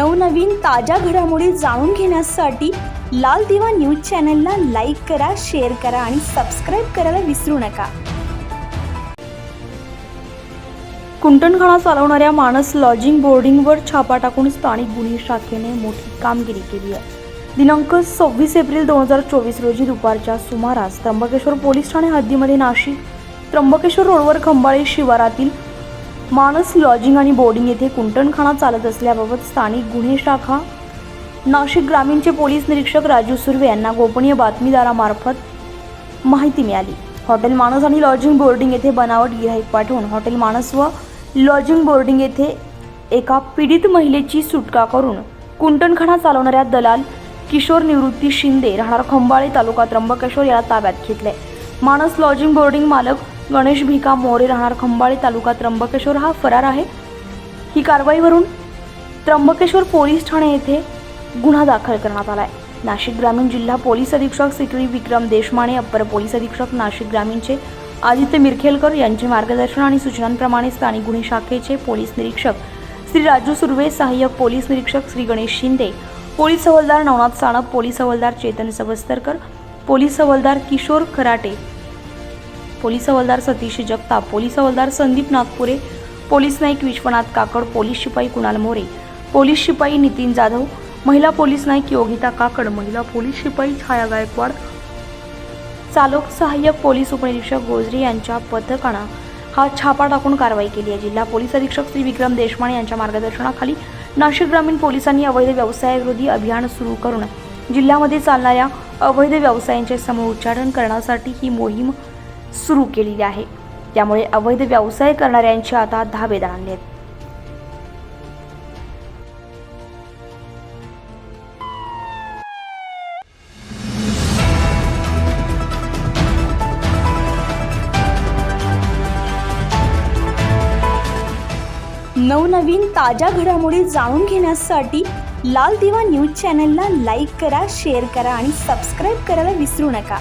नवनवीन ताज्या घडामोडी जाणून घेण्यासाठी लाल दिवा न्यूज चॅनलला लाईक करा शेअर करा आणि सबस्क्राईब करायला विसरू नका. कुंटणखाना चालवणाऱ्या मानस लॉजिंग बोर्डिंगवर छापा टाकून स्थानिक गुन्हे शाखेने मोठी कामगिरी केली आहे. दिनांक सव्वीस एप्रिल दोन हजार चोवीस रोजी दुपारच्या सुमारास त्र्यंबकेश्वर पोलीस ठाणे हद्दीमध्ये नाशिक त्र्यंबकेश्वर रोडवर खंबाळे शिवारातील मानस लॉजिंग आणि बोर्डिंग येथे कुंटणखाना चालत असल्याबाबत स्थानिक गुन्हे शाखा नाशिक ग्रामीणचे पोलीस निरीक्षक राजू सुर्वे यांना गोपनीय बातमीदारामार्फत माहिती मिळाली. हॉटेल मानस आणि लॉजिंग बोर्डिंग येथे बनावट गिराईक पाठवून हॉटेल मानस व लॉजिंग बोर्डिंग येथे एका पीडित महिलेची सुटका करून कुंटणखाना चालवणाऱ्या दलाल किशोर निवृत्ती शिंदे राहणार खंबाळे तालुका त्र्यंबकेश्वर याला ताब्यात घेतले मानस लॉजिंग बोर्डिंग मालक गणेश भिका मोरे राहणार खंबाळे तालुका त्र्यंबकेश्वर. हा फरार आहे. ही कारवाईवरून त्र्यंबकेश्वर पोलीस ठाणे येथे गुन्हा दाखल करण्यात आला आहे नाशिक ग्रामीण जिल्हा पोलीस अधीक्षक श्री विक्रम देशमाने अप्पर पोलीस अधीक्षक नाशिक ग्रामीणचे आदित्य मिरखेलकर यांचे मार्गदर्शन आणि सूचनांप्रमाणे स्थानिक गुन्हे शाखेचे पोलीस निरीक्षक श्री राजू सुर्वे सहाय्यक पोलीस निरीक्षक श्री गणेश शिंदे पोलीस हवालदार नवनाथ साणप पोलीस हवालदार चेतन सवस्तरकर पोलीस हवालदार किशोर खराटे पोलीस हवालदार सतीश जगताप पोलीस हवालदार संदीप नागपुरे पोलीस नाईक विश्वनाथ काकड पोलीस शिपाई कुणाल मोरे पोलीस शिपाई नितीन जाधव महिला पोलीस नाईक योगिता काकड महिला पोलीस शिपाई छाया गायकवाड चालक सहाय्यक पोलीस उपनिरीक्षक गोजरी यांच्या पथकानं हा छापा टाकून कारवाई केली आहे. जिल्हा पोलीस अधीक्षक श्री विक्रम देशमाने यांच्या मार्गदर्शनाखाली नाशिक ग्रामीण पोलिसांनी अवैध व्यवसायाविरोधी अभियान सुरू करून जिल्ह्यामध्ये चालणाऱ्या अवैध व्यवसायांचे समूच्चाटन करण्यासाठी ही मोहीम सुरू केलेली आहे. त्यामुळे अवैध व्यवसाय करणाऱ्यांचे आता धाबे दांडले आहेत. नवनवीन ताज्या घडामोडी जाणून घेण्यासाठी लाल दिवा न्यूज चॅनलला लाईक करा शेअर करा आणि सबस्क्राईब करायला विसरू नका.